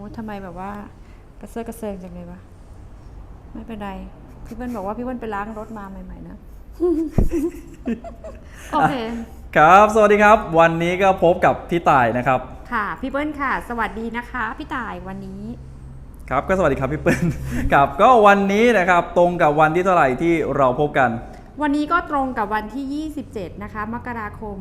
อ้ทำไมแบบว่ากระเซาะกระเซิงจังเลยวะ ไม่เป็นไร พี่เปิ้ลบอกว่าพี่เปิ้ลไปล้างรถมาใหม่ ๆ นะ โอเค ครับ สวัสดีครับ วันนี้ก็พบกับพี่ต่ายนะครับ ค่ะ พี่เปิ้ลค่ะ สวัสดีนะคะ พี่ต่ายวันนี้ ครับ ก็สวัสดีครับพี่เปิ้ล ครับ ก็วันนี้นะครับ ตรงกับวันที่เท่าไหร่ที่เราพบกัน วันนี้ก็ตรงกับวันที่ 27 นะคะ มกราคม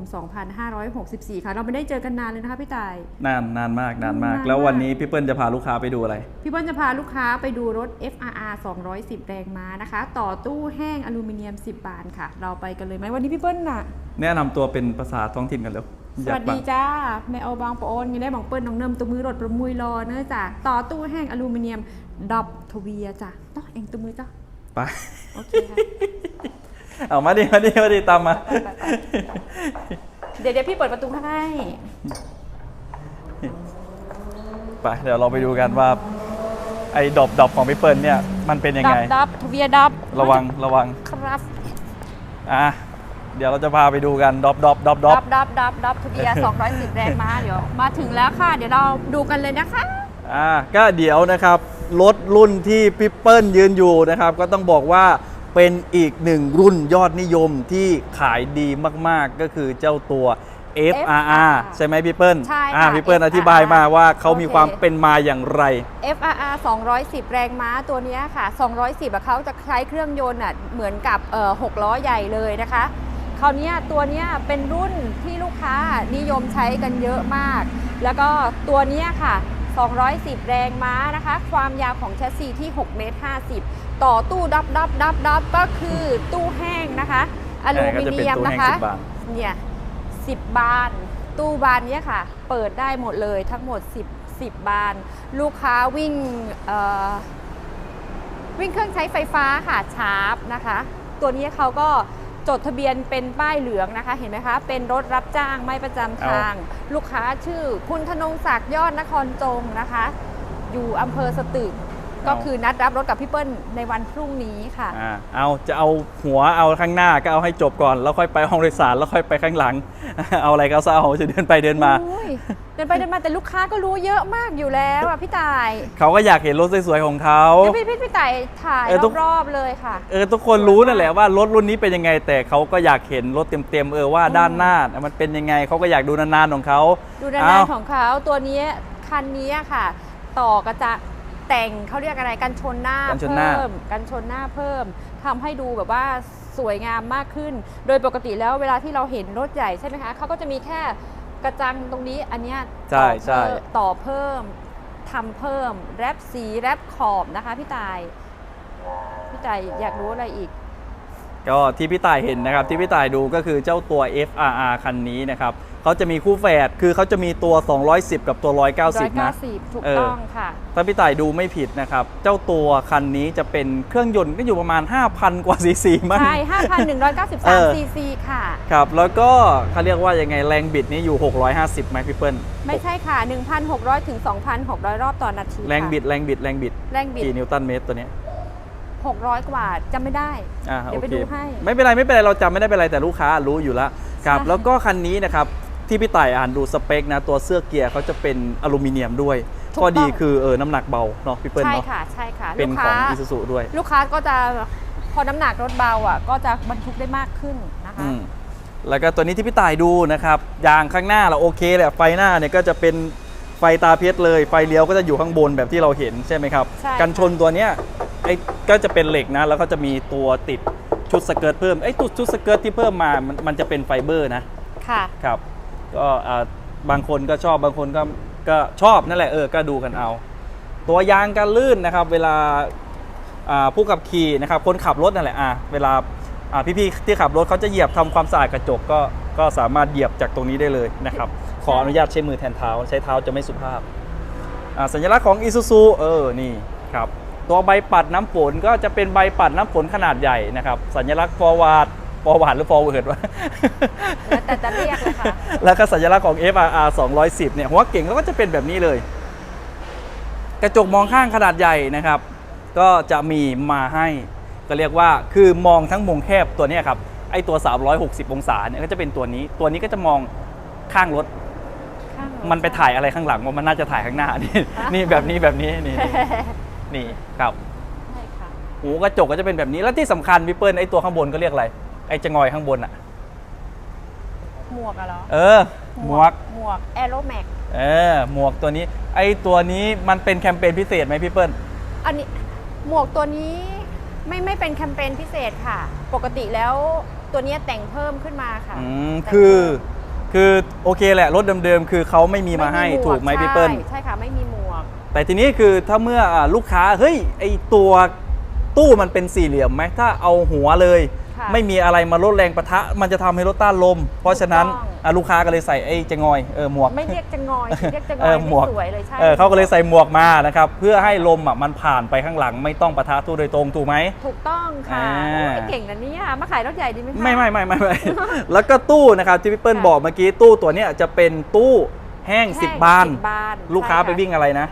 2564 ค่ะ เราไม่ได้เจอกันนานเลยนะคะพี่ต่าย นานนานมากนานมาก นานมาก แล้ววันนี้พี่เปิ้ลจะพาลูกค้าไปดูอะไร พี่เปิ้ลจะพาลูกค้าไปดูรถ FRR 210 แรงม้านะคะ ต่อตู้แห้งอลูมิเนียม 10 บานค่ะ เราไปกันเลยไหมวันนี้พี่เปิ้ลน่ะ แนะนำตัวเป็นภาษาท้องถิ่นกันเร็วสอยากวัสฟัดีงจ้าแม่เอาบางปะโอนยังได้บังเปิ้ลน้องเนิมตัวมือรถประมุยรอเนื้อะจ้ะต่อตู้แห้งอลูมิเนียมดับทเวียจ้ะต้องเองตัวมือจ้ะไป โอเคค่ะ เอามาดิมาดิมาดิตามมาไปไปไปเดี๋ยวเดี๋ยวพี่เปิดประตูให้ไปเดี๋ยวเราไปดูกันว่า ไอ้ดอบดอบของพี่เปิ้ลเนี่ย มันเป็นยังดัไงดับทเวียดับระวังระวังครับอะเดี๋ยวเราจะพาไปดูกันดอบดอบดอบดอดับบดับดับดับทเวีย210 แรงม้าเดี๋ยวมาถึงแล้วค่ะ เดี๋ยวเราดูกันเลยนะคะ อ่าก็เดี๋ยวนะครับ รถรุ่นที่พี่เปิ้ลยืนอยู่นะครับ ก็ต้องบอกว่า เป็นอีกหนึ่งรุ่นยอดนิยมที่ขายดีมากๆ ก็คือเจ้าตัว FRR ใช่ไหมพี่เปิ้ลใช่ค่ะอ่าพี่เปิ้ล FRR อธิบายมาว่าเขามีโอเค ความเป็นมาอย่างไร FRR 210 แรงม้าตัวเนี้ยค่ะ 210อะเขาจะใช้เครื่องยนต์อะเหมือนกับเอ่อ6ล้อใหญ่เลยนะคะ คราวเนี้ยตัวเนี้ยเป็นรุ่นที่ลูกค้านิยมใช้กันเยอะมาก แล้วก็ตัวเนี้ยค่ะ 210 แรงม้านะคะ ความยาวของแชสซีที่6เมตร50 ต่อตู้ดับดับดับดับก็คือตู้แห้งนะคะอลูมิเนียมนะคะก็จะเป็นตู้แห้ง10บานเนี่ย10 บาน ตู้บานเนี้ยค่ะ เปิดได้หมดเลยทั้งหมด 10 10 บาน ลูกค้าวิ่งเอ่อวิ่งเครื่องใช้ไฟฟ้าค่ะชาร์ปนะคะ ตัวนี้เขาก็ จดทะเบียนเป็นป้ายเหลืองนะคะ เห็นไหมคะ เป็นรถรับจ้างไม่ประจำทาง ลูกค้าชื่อคุณธนงศักดิ์ยอดนครจงนะคะ อยู่อำเภอสตึก ก็คือนัดรับรถกับพี่เปิ้ลในวันพรุ่งนี้ค่ะ อ่าเอาจะเอาหัวเอาข้างหน้าก็เอาให้จบก่อน แล้วค่อยไปห้องโดยสารแล้วค่อยไปข้างหลัง เอาอะไรก็เอาจะเดินไปเดินมาโอ้ยเดินไปเดินมาแต่ลูกค้าก็รู้เยอะมากอยู่แล้วอะพี่ต่ายเขาก็อยากเห็นรถสวยๆของเขา เดี๋ยวพี่พี่พี่ต่ายถ่ายเออทุกรอบๆเลยค่ะ เออทุกคนรู้นั่นแหละว่ารถรุ่นนี้เป็นยังไง แต่เขาก็อยากเห็นรถเต็มๆเออว่าด้านหน้ามันเป็นยังไงเขาก็อยากดูนานๆของเขาดูด้านเอหน้าของเขาตัวนี้คันนี้ค่ะ ต่อกระจะ แต่งเขาเรียกอะไรกันชนหน้ากันชนหน้า เพิ่มกันชนหน้าเพิ่มทำให้ดูแบบว่าสวยงามมากขึ้น โดยปกติแล้วเวลาที่เราเห็นรถใหญ่ใช่ไหมคะเขาก็จะมีแค่กระจังตรงนี้อันเนี้ยใช่ต่อใช่ เพิ่มต่อเพิ่มทำเพิ่ม แรปสีแรปขอบนะคะพี่ตายพี่ตายอยากรู้อะไรอีก ก็ที่พี่ต่ายเห็นนะครับที่พี่ต่ายดูก็คือเจ้าตัว FRR คันนี้นะครับ เขาจะมีคู่แฝดคือเขาจะมีตัว 210 กับตัว 190 นะ 190 ถูกเออต้องค่ะ ถ้าพี่ต่ายดูไม่ผิดนะครับ เจ้าตัวคันนี้จะเป็นเครื่องยนต์ก็อยู่ประมาณ 5,000 กว่าซีซีมั้งใช่เออ5,193 ซีซีค่ะ ครับ แล้วก็เขาเรียกว่ายังไงแรงบิดนี้อยู่ 650ไหมพี่เปิ้ล ไม่ใช่ค่ะ 1,600 ถึง 2,600 รอบต่อนาทีค่ะแรงบิดแรงบิดแรงบิดแรงบิดกี่นิวตันเมตรตัวเนี้ย600 กว่าจำไม่ได้อ่าเดี๋ยวโอไปเคดูให้ ไม่เป็นไรไม่เป็นไรเราจำไม่ได้เป็นไรแต่ลูกค้ารู้อยู่แล้วครับใช่แล้วก็คันนี้นะครับ ที่พี่ต่ายอ่านดูสเปคนะตัวเสื้อเกียร์เขาจะเป็นอลูมิเนียมด้วยถูกข้อดีต้องคือเออน้ำหนักเบาเนาะพี่เปิ้ลใช่เนาะค่ะใช่ค่ะเป็นลูกขอค้างอีซูซูด้วย ลูกค้าก็จะพอน้ำหนักรถเบาอะก็จะบรรทุกได้มากขึ้นนะคะอืมแล้วก็ตัวนี้ที่พี่ต่ายดูนะครับยางข้างหน้าเราโอเคแหละไฟหน้าเนี่ยก็จะเป็นไฟตาเพชรเลย ไฟเลี้ยวก็จะอยู่ข้างบนแบบที่เราเห็นใช่ไหมครับใช่กันชนตัวเนี้ยไอ้ก็จะเป็นเหล็กนะ แล้วก็จะมีตัวติดชุดสเกิร์ตเพิ่มไอ้ตัวชุดสเกิร์ตที่เพิ่มมามันมันจะเป็นไฟเบอร์นะค่ะครับ ก็บางคนก็ชอบบางคนก็ก็ชอบนั่นแหละเออก็ดูกันเอา ตัวยางกันลื่นนะครับ เวลาผู้ขับขี่นะครับคนขับรถนั่นแหละอ่าเวลาพี่ๆที่ขับรถเขาจะเหยียบทำความสะอาดกระจกก็ก็สามารถเหยียบจากตรงนี้ได้เลยนะครับ ขออนุญาตใช้มือแทนเท้า ใช้เท้าจะไม่สุภาพสัญลักษณ์ของ Isuzu เออนี่ครับตัวใบปัดน้ำฝนก็จะเป็นใบปัดน้ำฝนขนาดใหญ่นะครับ สัญลักษณ์ forward forward หรือ forward วะแล้วแต่จะเรียกเลยค่ะ แล้วก็สัญลักษณ์ของ FRR 210 เนี่ยหัวเก่งเขาก็จะเป็นแบบนี้เลย กระจกมองข้างขนาดใหญ่นะครับ ก็จะมีมาให้ ก็เรียกว่าคือมองทั้งมุมแคบตัวเนี้ยครับ ไอตัว 360 องศาเนี่ยก็จะเป็นตัวนี้ ตัวนี้ก็จะมองข้างรถข้างหลังมันไปถ่ายอะไรข้างหลังว่ามันน่าจะถ่ายข้างหน้านี่นี่แบบนี้แบบนี้นี่นี่นี่ครับใช่ค่ะหูกระจกก็จะเป็นแบบนี้แล้วที่สำคัญพี่เปิ้ลไอ้ตัวข้างบนก็เรียกอะไร ไอ้จะงอยข้างบนอะ หมวกอะเหรอเออ หมวก หมวกแอโรแม็กเออ หมวกตัวนี้ ไอ้ตัวนี้มันเป็นแคมเปญพิเศษไหมพี่เปิ้ล อันนี้หมวกตัวนี้ไม่ไม่เป็นแคมเปญพิเศษค่ะ ปกติแล้วตัวเนี้ยแต่งเพิ่มขึ้นมาค่ะอืม แต่งคือเพิ่มคือโอเคแหละรถเดิมๆ คือเขาไม่มีมาให้วถูกไหมพี่เปิ้ล ใช่ใช่ค่ะไม่มีหมวก แต่ทีนี้คือถ้าเมื่ออ่าลูกค้า เฮ้ย ไอตัวตู้มันเป็นสี่เหลี่ยมไหมถ้าเอาหัวเลย ค่ะไม่มีอะไรมาลดแรงประทะ มันจะทำให้รถต้านลม เพราะฉะนั้นถูกต้อง อะลูกค้าก็เลยใส่ไอ้จะงอยเออหมวก ไม่เรียกจะงอยเรียกจะงเออยอหมไม่วกสวยเลยใช่เออเขาก็เลยใส่หมวกมานะครับ เพื่อให้ลมอะมันผ่านไปข้างหลัง ไม่ต้องปะทะตู้โดยตรงถูกไหม ถูกต้องค่ะอ่า โอ้ยเก่งนะเนี่ยมาขายรถใหญ่ดีไหมคะ ไม่ไม่ไม่ไม่ไม่ แล้วก็ตู้นะครับที่พี่เปิ้ลค่ะ บอกเมื่อกี้ตู้ตัวเนี้ยจะเป็นตู้แห้งแห้ง10 บาน10บานลูกค้าใช่ไปค่ะวิ่งอะไรนะ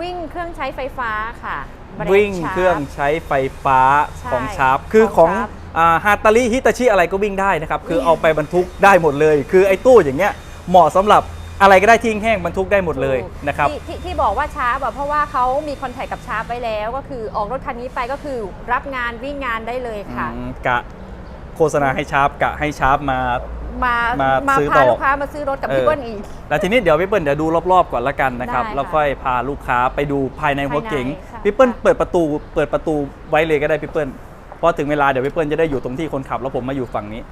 วิ่งเครื่องใช้ไฟฟ้าค่ะแบรนด์วิ่งชาร์ปเครื่องใช้ไฟฟ้าใช่ของชาร์ปคือขขอองงชาร์ป ฮาตาริฮิตาชิอะไรก็วิ่งได้นะครับ คือวิ่งเอาไปบรรทุกได้หมดเลย คือไอ้ตู้อย่างเงี้ยเหมาะสำหรับอะไรก็ได้ทิ้งแห้งบรรทุกได้หมดเลยถูกนะครับที่ที่ที่บอกว่าชาร์ปอะเพราะว่าเขามีคอนแทคกับชาร์ปไว้แล้ว ก็คือออกรถคันนี้ไปก็คือรับงานวิ่งงานได้เลยค่ะอืมกะโฆษณาให้ชาร์ปกะให้ชาร์ปมามามามาซื้อพาต่อลูกค้ามาซื้อรถกับเออพี่เปิ้ลอีก แล้วทีนี้เดี๋ยวพี่เปิ้ลเดี๋ยวดูรอบๆก่อนละกันนะครับได้ค่ะแล้วค่อยพาลูกค้าไปดูภายในหัวเก๋งภายในค่ะพี่เปิ้ลเปิดประตู เปิดประตูไว้เลยก็ได้พี่เปิ้ล พอถึงเวลาเดี๋ยวพี่เปิ้ลจะได้อยู่ตรงที่คนขับ แล้วผมมาอยู่ฝั่งนี้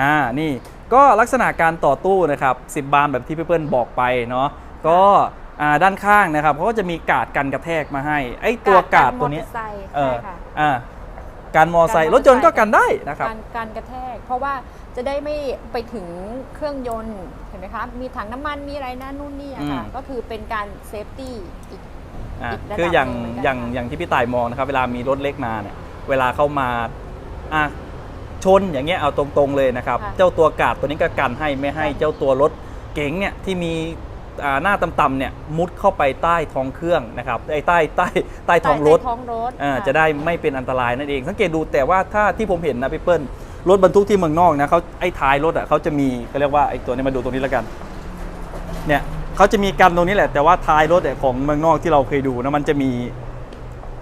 อ่า นี่ก็ลักษณะการต่อตู้นะครับ10 บานแบบที่พี่เปิ้ลบอกไปเนาะ ก็อ่าด้านข้างนะครับเขาก็จะมีกาดกันกระแทกมาให้ ไอ้ตัวกาดตัวนี้มอเตอร์ไซค์เอใช่อค่ะอ่าการมอไซค์การมรอถเตอร์ไซค์ยนต์ก็กันได้นะครับการการกระแทก เพราะว่าจะได้ไม่ไปถึงเครื่องยนต์เห็นไหมคะมีถังน้ำมันมีอะไรนะนู่นนี่อะค่ะอืมก็คือเป็นการเซฟตี้อีกอะอีกระดับคืออย่างหนึ่งเหมือนกันอย่างค่ะอย่างที่พี่ต่ายมองนะครับ เวลามีรถเล็กมาเนี่ย เวลาเข้ามาอะชนอย่างเงี้ยเอาตรงๆเลยนะครับ ค่ะ เจ้าตัวกาดตัวนี้ก็กันให้ไม่ให้เจ้าตัวรถเก๋งเนี่ยที่มีอ่าหน้าต่ำๆเนี่ยมุดเข้าไปใต้ท้องเครื่องนะครับไอ้ใต้ใต้ใต้ท้องรถ ใต้ท้องรถอ่าค่จะได้ไม่เป็นอันตรายนั่นเอง สังเกตดูแต่ว่าถ้าที่ผมเห็นนะพี่เปิ้ลรถบรรทุกที่เมืองนอกนะเขาไอ้ท้ายรถอะเขาจะมีเขาเรียกว่าไอ้ตัวนี้มาดูตรงนี้แล้วกันเนี่ยเขาจะมีกันตรงนี้แหละแต่ว่าท้ายรถเนี่ยของเมืองนอกที่เราเคยดูนะมันจะมี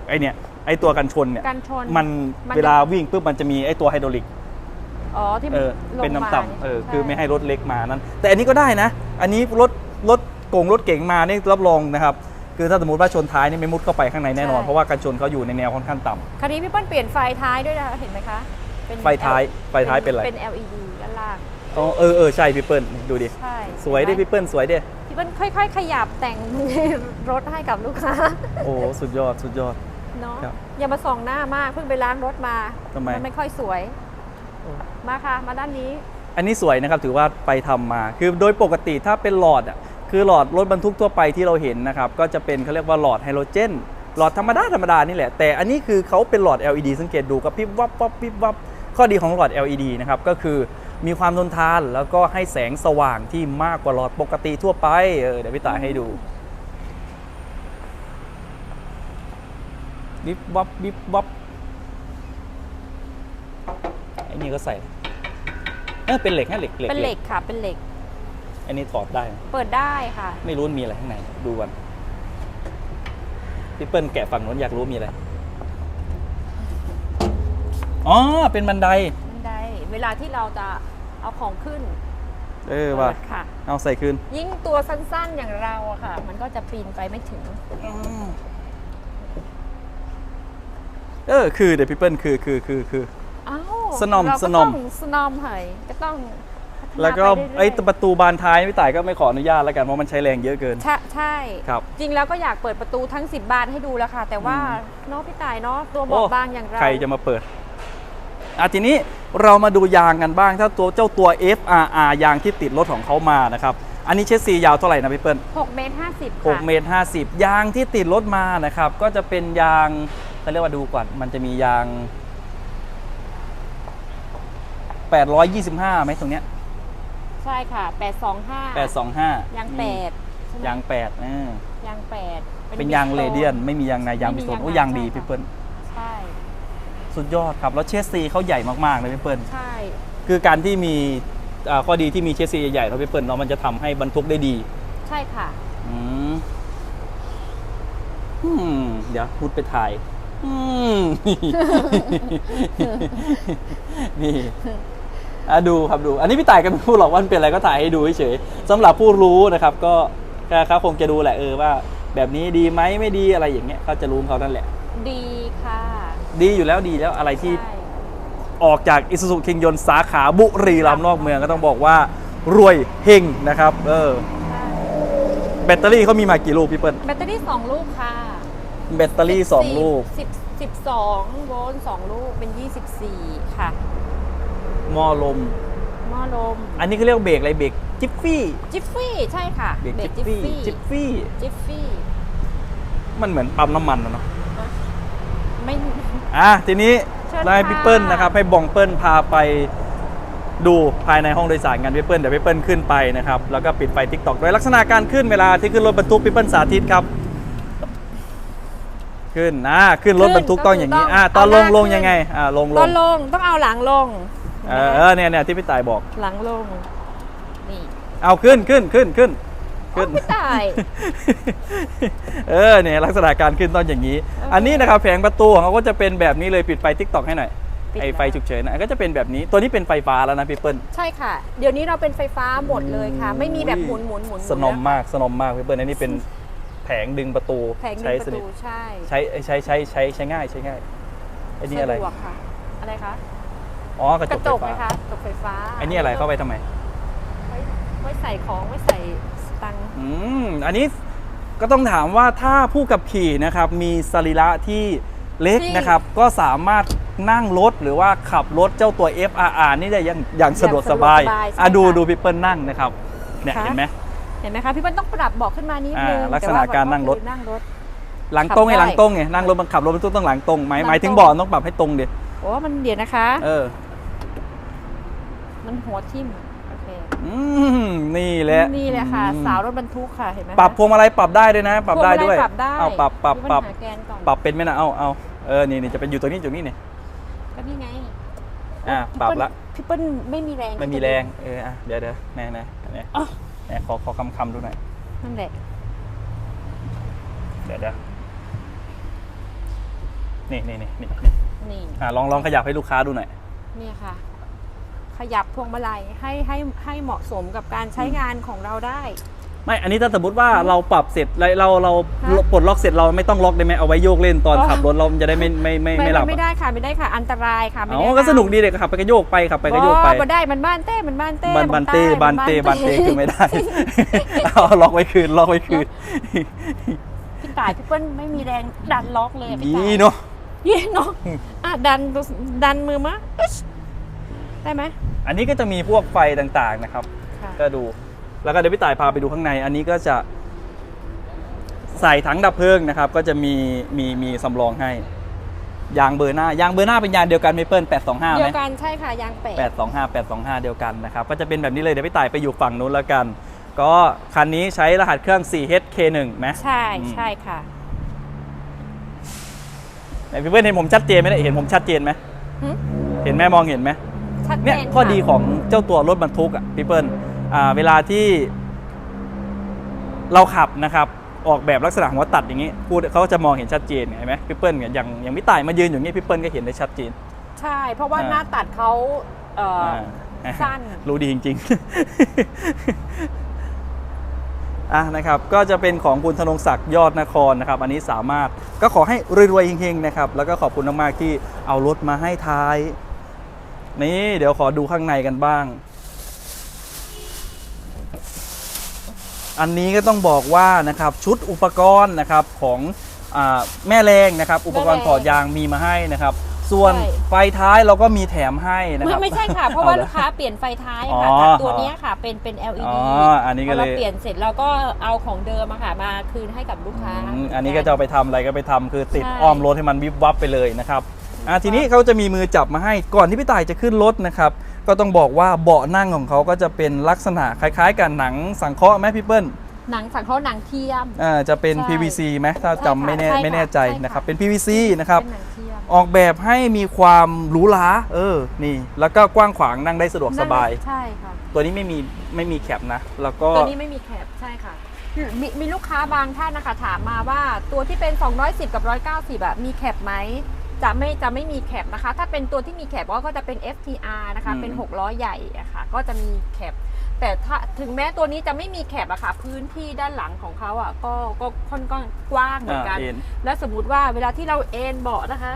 ไอ้เนี่ย ไอ้ตัวกันชนเนี่ยกันชน มันมันเวลาวิ่งปุ๊บมันจะมีไอ้ตัวไฮดรอลิกอ๋อที่เออลงเป็นมาน้ำต่ำเออใช่คือไม่ให้รถเล็กมานั้น แต่อันนี้ก็ได้นะ อันนี้รถรถโกงรถเก๋งมานี่รับรองนะครับคือถ้าสมมติว่าชนท้ายนี่ไม่มุดเข้าไปข้างในแน่นอนเพราะว่ากันชนเขาอยู่ในแนวค่อนข้างต่ำคันนี้พี่เปิ้ลเปลี่ยนไฟท้ายด้วยนะคะเห็นไหมคะเป็นไฟท้ายไฟท้ายเป็นอะไรเป็น LED ด้านล่างอ๋อเออเออใช่พี่เปิ้ลดูดิใช่สวยดิพี่เปิ้ลสวยดิพี่เปิ้ลค่อย ๆ ขยับแต่ง รถให้กับลูกค้า โอ้สุดยอดสุดยอด เนาะครับอย่ามาส่องหน้ามากเพิ่งไปล้างรถมาทำไม นไม่ค่อยสวย มาค่ะ มาด้านนี้ อันนี้สวยนะครับถือว่าไปทำมา คือโดยปกติถ้าเป็นหลอดอะคือหลอดรถบรรทุกทั่วไปที่เราเห็นนะครับ ก็จะเป็นเขาเรียกว่าหลอดไฮโดรเจน หลอดธรรมดาธรรมดานี่แหละ แต่อันนี้คือเขาเป็นหลอด LED สังเกตดูกับพริบวับวับพริบวับข้อดีของหลอด LED นะครับ ก็คือมีความทนทานแล้วก็ให้แสงสว่างที่มากกว่าหลอดปกติทั่วไปเออเดี๋ยวพี่ตายให้ดู วิบวับวิบวับไอ้นี่ก็ใส่เออเป็นเหล็กฮะเหล็กเหล็กเป็นเหล็กค่ะ เป็นเหล็ก อันนี้ถอดได้ไหมเปิดได้ค่ะ ไม่รู้มีอะไรข้างใน ดูก่อนพี่เปิ้ลแกะฝั่งนู้นอยากรู้มีอะไร อ๋อ เป็นบันได บันได เวลาที่เราจะเอาของขึ้น เออว่ะเปิดค่ะเอาใส่คืน ยิ่งตัวสั้นๆอย่างเราอะค่ะ มันก็จะปีนไปไม่ถึง เออคือเดี๋ยวพี่เปิ้ลคือคือคือคือ อ้าวสนอมเราก็สนอม ต้องสนอมเหยก็ต้องพัฒนาแล้วก็ปเรื่ยๆไอ้ประตูบานท้ายพี่ต่ายก็ไม่ขออนุญาตแล้วกันเพราะมันใช้แรงเยอะเกิน ใช่ใช่ ครับ จริงแล้วก็อยากเปิดประตูทั้ง 10 บานให้ดูแล้วค่ะ แต่ว่าอืมเน้องพี่ต่ายเนาะตัวบอบบางอย่างเรา ใครจะมาเปิด อะทีนี้เรามาดูยางกันบ้าง ถ้าตัวเจ้าตัว FRR ยางที่ติดรถของเขามานะครับ อันนี้เชสซียาวเท่าไหร่นะพี่เปิ้ล6เมตร50 ค่ะ 6เมตร50 ยางที่ติดรถมานะครับ ก็จะเป็นยาง เขาเรียกว่าดูก่อน มันจะมียาง 825ไหมตรงเนี้ยใช่ค่ะ 825 825 ยางอืม8ใช่ไหมยาง8เออยาง8เป็นยางเรเดียน ไม่มียางในยางไม่พิมีสโตนยางในโอ้ยางดีใช่ค่ะพี่เปิ้ลใช่ สุดยอดครับ แล้วเชสซีเขาใหญ่มากๆเลยพี่เปิ้ลใช่ คือการที่มีอ่าข้อดีที่มีเชสซีใหญ่ๆเราพี่เปิ้ลเนาะมันจะทำให้บรรทุกได้ดี ใช่ค่ะ อืมอืมเดี๋ยวพูดไปถ่าย อืมนี่อะดูครับดู อันนี้พี่ต่ายก็ไม่พูดหรอกว่ามันเป็นอะไรก็ถ่ายให้ดูเฉยๆสำหรับผู้รู้นะครับ ก็ก็เขาคงจะดูแหละเออว่า แบบนี้ดีไหมไม่ดีอะไรอย่างเงี้ยเขาจะรู้ของเขานั่นแหละ ดีค่ะ ดีอยู่แล้วดีแล้วอะไรที่ใช่ออกจากอิสุสุคิงยนสาขาบุรีรัมย์นอกเมืองก็ต้องบอกว่ารวยเฮงนะครับ เออใช่แบตเตอรี่เขามีมากี่ลูกพี่เปิ้ลแบตเตอรี่สองลูกค่ะ แบตเตอรี่สองลูกสิบสิบสองโวลต์สองลูกเป็นยี่สิบสี่ค่ะ หม้อลม หม้อลม อันนี้เขาเรียกว่าเบรกอะไรเบรกจิฟฟี่ จิฟฟี่ ใช่ค่ะเบรกเบรจิกฟจิฟฟี่ฟี่จิฟฟี่ จิฟฟี่ มันเหมือนปั๊มน้ำมันนะเนาะไม่ อะ ทีนี้เชิญนายค่ะพี่เปิ้ลนะครับ ให้บองเปิ้ลพาไปดูภายในห้องโดยสารกันพี่เปิ้ลเดี๋ยวพี่เปิ้ลขึ้นไปนะครับ แล้วก็ปิดไฟทิกตอกโดยลักษณะการขึ้นเวลาที่ขึ้นรถบรรทุกพี่เปิ้ลสาธิตครับ ขึ้นนะขึ้นรถบรรทุกต้องอย่างนี้อะตอนลงลงยังไงอะลงลตองนลงต้องเอาหลังลงเออเออเนี่ยเนี่ยที่พี่ต่ายบอกหลังลงนี่เอาขึ้นขึ้นขึ้นขึ้นขึ้นโอ้พี่ตายเออเนี่ยลักษณะการขึ้นต้องอย่างนี้อออัอันนี้นะครับแผงประตูของเขาก็จะเป็นแบบนี้เลยปิดไฟทิกตอกให้หน่อยปิดไอไฟแล้วฉุกเฉินนะก็จะเป็นแบบนี้ตัวนี้เป็นไฟฟ้าแล้วนะพี่เปิ้ลใช่ค่ะ เดี๋ยวนี้เราเป็นไฟฟ้าหมดเลยค่ะ ไม่มีแบบหมุนหมุนหมุนสนมมากสนมมากพี่เปิ้ลอันนี้เป็น แผงดึงประตูแผงดึใช้งปสระนิทตูใช่ใช้ใช้ใช้ใช้ใช้ง่ายใช้ง่ายไอ้นี่อะไรสะดวกค่ะอะไรคะอ๋อกระกจระกจไฟกไหมฟ้าคะกระจกไฟฟ้าไอ้นี่อะไรเข้าไปทำไมไว้ไว้ใส่ของไว้ใส่สตังค์อืมอันนี้ก็ต้องถามว่าถ้าผู้ขับขี่นะครับมีสรีระที่เล็กนะครับ ก็สามารถนั่งรถหรือว่าขับรถเจ้าตัว FRR นี่ได้อย่างอย่างสะดวกสบายอะดูดูพี่เปิ้ลนั่งนะครับเนี่ยเห็นไหมเห็นไหมคะพี่เปิ้ลต้องปรับเบอกขึ้นมานิดนึงอ่าลักษณะแต่ว่การนั่งรถคือนั่งรถ หลังตรงไงขับได้หลังตรงไงนั่งรถมันขับรถบรรทุกต้องหลังตรงหมายหลังหมายถึงตรงเบาะต้องปรับให้ตรงดิโอ้มันเดี๋ยวนะคะ เออมันหัวทิ่มโอเคอืมนี่แหละนี่เลยค่ะ อืมสาวรถบรรทุกค่ะเห็นไหมคะปรับพวงมาลัยปรับได้ด้วยนะ ปรับได้ด้วยพงมาลัปรับได้เอาปรับปรับพี่ปรับเปิ้ลหาแกนก่อนปรับเป็นไหมนะเอาเอาเออนี่นี่จะเป็นอยู่ตรงนี้จุดนี้เนี่ยก็นี่ไงอะพี่ปรับเปิ้ละพี่เปิ้ลไม่มีแรง ไม่มีแรงเอออะเดี๋ยวเดี๋ยวแน่แน่แน่อ๋อ แน่ขอขอคำคำดูหน่อยนั่นแหละเดี๋ยวเดี๋ยวนี่นี่นี่นี่นี่นี่อะลองลองขยับให้ลูกค้าดูหน่อยเนี่ยค่ะ ขยับพวงมาลัยให้ให้ให้เหมาะสมกับการใช้งานของเราได้ ไม่ อันนี้ถ้าสมมติว่าเราปรับเสร็จเราเราเราฮะปลดล็อกเสร็จเราไม่ต้องล็อกได้ไหมเอาไว้โยกเล่นตอนอ๋อขับรถเราจะได้ไม่ไม่ไม่ไม่หลับไม่อะได้ค่ะไม่ได้ค่ะอันตรายค่ะไม่อ๋ได้อก็สนุกดีเด็กขับไปก็โยกไปขับไปก็โยกไปบ่ได้มันบ้านเต้มันบ้านเต้บันบันใเต้บันเต้บันเต้คือไม่ได้เอาล็อกไว้คืนล็อกไว้คืนพี่ต่ายพี่เปิ้ลไม่มีแรงดันล็อกเลยอะพี่ดีต่ายเนาะยี่เนาะอะดันดูดันมือมะอึ๊ชได้ไหมอันนี้ก็จะมีพวกไฟต่างๆนะครับค่ะก็ดู แล้วก็เดี๋ยวพี่ต่ายพาไปดูข้างใน อันนี้ก็จะใส่ถังดับเพลิงนะครับ ก็จะมีมีมีสำรองให้ ยางเบอร์หน้ายางเบอร์หน้าเป็นยางเดียวกันไหม่เปิ้ล825ไหเดีมยวกันใช่ค่ะยางแปด825 825 เดียวกันนะครับ ก็จะเป็นแบบนี้เลยเดี๋ยวพี่ต่ายไปอยู่ฝั่งนู้นแล้วกัน ก็คันนี้ใช้รหัสเครื่อง 4HK1 ไหม ใช่อืมใช่ค่ะไหนพี่เปิ้ลเห็นผมชัดเจนไหมเนี่ยเห็นผมชัดเจนไหม หึเห็นไหมมองเห็นไหมชัดเจเนี่ยนข้อค่ะดีของเจ้าตัวรถบรรทุกอะพี่เปิ้ลอ่า เวลาที่เราขับนะครับออกแบบลักษณะของว่าตัดอย่างนี้พูดเขาจะมองเห็นชัดเจนเห็นไหมพี่เปิ้ลเนี่ยอย่างอย่างพี่ต่ายมายืนอยู่อย่างนี้พี่เปิ้ลก็เห็นได้ชัดเจน ใช่ เพราะว่าอ่าหน้าตัดเขาเอ่ออาสั้นรู้ดีจริงๆอะนะครับก็จะเป็นของคุณธนงศักดิ์ยอดนครนะครับ อันนี้สามารถก็ขอให้รวยๆเฮงๆนะครับ แล้วก็ขอบคุณมากๆที่เอารถมาให้ท้าย นี่เดี๋ยวขอดูข้างในกันบ้าง อันนี้ก็ต้องบอกว่านะครับชุดอุปกรณ์นะครับของอาแม่แรงนะครับ อุปกรณ์แม่แรงถอดยางมีมาให้นะครับ ส่วนใช่ไฟท้ายเราก็มีแถมให้นะคไม่รับไม่ใช่ค่ะ เพราะว่าอหอลูกค้าเปลี่ยนไฟท้ายอ๋อค่ะจากตัวเนี้ยค่ะเป็นเป็น LED อ๋ออันนี้ก็เลยพเราเปลี่ยนเสร็จเราก็เอาของเดิมอะค่ะมาคืนให้กับลูกค้าอืมอันนี้ก็จะเอาไปทำอะไรก็ไปทำคือติดใช่อ้อมรถให้มันวิบวับไปเลยนะครับอะทีนี้เขาจะมีมือจับมาให้ก่อนที่พี่ต่ายจะขึ้นรถนะครับ ก็ต้องบอกว่าเบาะนั่งของเขาก็จะเป็นลักษณะคล้ายๆ กับหนังสังเคราะห์ไหมพี่เปิ้ลหนังสังเคราะห์หนังเทียม อ่าจะเป็น ใช่ PVC ไหมถ้าใช่จำไม่แน่ค่ะใช่ค่ะไม่แน่ใจใช่ค่ะ นะครับเป็น PVC นะครับ เป็นหนังเทียมออกแบบให้มีความหรูหราเออนี่ แล้วก็กว้างขวางนั่งได้สะดวกสบาย ใช่ค่ะ ตัวนี้ไม่มีไม่มีแคปนะ แล้วก็ ตัวนี้ไม่มีแคปใช่ค่ะมีมีลูกค้าบางท่านนะคะถามมาว่าตัวที่เป็น 210 กับ 190อะมีแคปไหม จะไม่จะไม่มีแคปนะคะ ถ้าเป็นตัวที่มีแคปก็จะเป็น FTR นะคะอืมเป็น 6 ล้อใหญ่อะค่ะ ก็จะมีแคป แต่ถ้าถึงแม้ตัวนี้จะไม่มีแคปอะค่ะ พื้นที่ด้านหลังของเขาอะก็ก็ค่อนข้างกว้างเหมือนกัน อ่าเอ็น และสมมุติว่าเวลาที่เราเอนเบาะนะคะ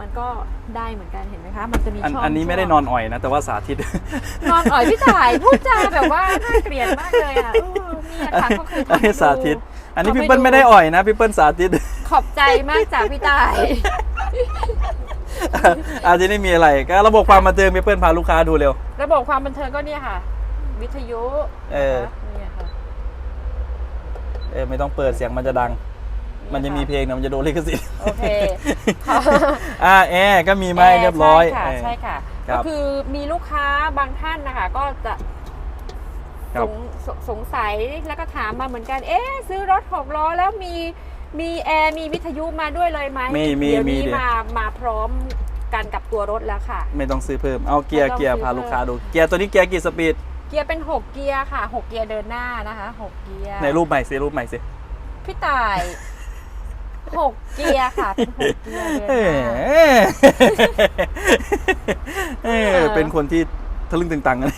มันก็ได้เหมือนกันเห็นไหมคะ มันจะมีอันช่องอันนี้ไม่ได้ช่วงนอนอ่อยนะแต่ว่าสาธิต นอนอ่อยพี่ถ่ายพูดจาแบบว่าน่าเกลียดมากเลยอะเออเนี่ยค่ะก็คืออันนี้ทำให้ดูสาธิต อันนี้ทำให้พี่เปิ้ลดูไม่ได้อ่อยนะพี่เปิ้ลสาธิต ขอบใจมากจากพี่ต่าย อาจจะไม่มีอะไรก็ระบบความบันเทิงพี่เปิ้ลพาลูกค้าดูเร็ว ระบบความบันเทิงก็เนี่ยค่ะ วิทยุเออนะคะเนี่ยค่ะเออไม่ต้องเปิดเสียงมันจะดัง มันจะมีเพลงนะมันจะโดนลิขสิทธิ์โอเคค่ะอ่าแอร์ก็มีไหมาให้เรียบร้อยใช่ค่ะเออใช่ค่ะครัก็บคือมีลูกค้าบางท่านนะคะ ก็จะครัสบงสสงสัยแล้วก็ถามมาเหมือนกัน เอ๊ะ ซื้อรถหกล้อแล้วมี มีแอร์มีวิทยุมาด้วยเลยไหมมีมีเดี๋ยวมีนี้ดิ มามาพร้อมกันกับตัวรถแล้วค่ะ ไม่ต้องซื้อเพิ่ม เอาเกียร์ไม่ต้องเกียร์ซื้อพาเพิ่มลูกค้าดู เกียร์ตัวนี้เกียร์กี่สปีด เกียร์เป็น 6 เกียร์ค่ะ 6 เกียร์เดินหน้านะคะ6เกียร์ในรูปใหม่สิรูปใหม่สิพี่ต่าย6เกียร์ค่ะเป็น6เกียร์เดินเอหน้า เออเป็นคนที่ทะลึ่งตึงตังกัน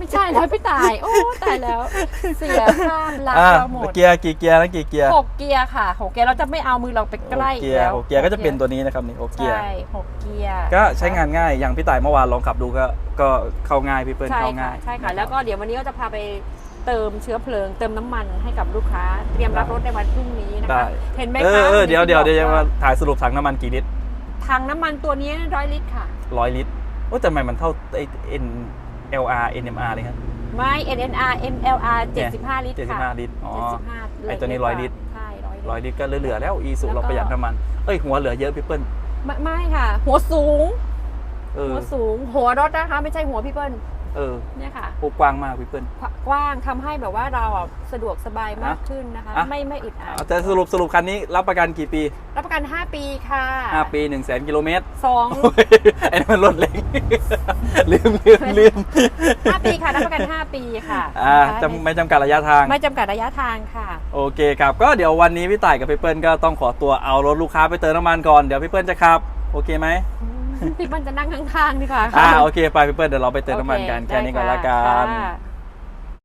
ไม่ใช่แล้วพี่ต่าย โอ้ตายแล้วเสียภาพลักษอ่าณ์เราหมดเกียร์กี่เกียร์นะกี่เกียร์หกเกียร์ค่ะหกเกียร์เราจะไม่เอามือเราไปใกล้หกเกียร์แล้วหกเกียร์ก็จะเป็นตัวนี้นะครับนี่หกเกียร์ใช่หกเกียร์ก็ใช้งานง่ายอย่างพี่ต่ายเมื่อวานลองขับดูก็ก็เข้าง่ายพี่เปิ้ลใช่เข้าค่ะง่ายใช่ค่ะนรับแล้วก็เดี๋ยววันนี้ก็จะพาไปเติมเชื้อเพลิงเติมน้ำมันให้กับลูกค้า เตรียมรับรถในวันพรุ่งนี้นะได้คะเห็นไหมเอคะอเออเดี๋ยวเดี๋ยวเดี๋ยวจะที่บมาอกถ่ายสรุปถังน้ำมันกี่ลิตรถังน้ำมันตัวนี้ร้อยลิตรค่ะร้อยลิตรโอ้แต่ทำไมมันเท่าไอ N L R N M R เลยครับ ไม่ NNR MLR 75 ลิตรค่ะ75 ลิตร อ๋อ 75ไอ้ตัวนี้ 100 ลิตร ใช่ร้อยลิตรร้อยลิตรก็เหลือๆแล้ว อีสุแล้วก็เราประหยัดน้ำมัน เอ้ย หัวเหลือเยอะพี่เปิ้ล ไม่ไม่ค่ะ หัวสูงเออหัวสูง หัวรถนะคะ ไม่ใช่หัวพี่เปิ้ล เออเนี่ยค่ะโอ้กว้างมากพี่เปิ้ลกว้างทำให้แบบว่าเราอะสะดวกสบายมากอะขึ้นนะคะอะไม่ไม่อึดอัดเอาแต่สรุปสรุปคันนี้รับประกันกี่ปี รับประกัน 5 ปีค่ะ5ปี1 0 0 0 0 0กิโลเมตรสองไอ้นั่นมันรถเล็กลืมลืมลืมห้าปีค่ะรับประกัน 5 ปีค่ะอ่านะคะจะไม่จำกัดระยะทาง ไม่จำกัดระยะทางค่ะ โอเคครับ ก็เดี๋ยววันนี้พี่ต่ายกับพี่เปิ้ลก็ต้องขอตัวเอารถลูกค้าไปเติมน้ำมันก่อนเดี๋ยวพี่เปิ้ลจะขับ โอเคไหม พี่มันจะนั่งข้างๆดีกว่าค่ะ อ่าโอเคไปพี่เปิ้ลเดี๋ยวเราไปเติมน้ำมันกันโอเคแค่นี้ก่อนละกัได้นค่ะ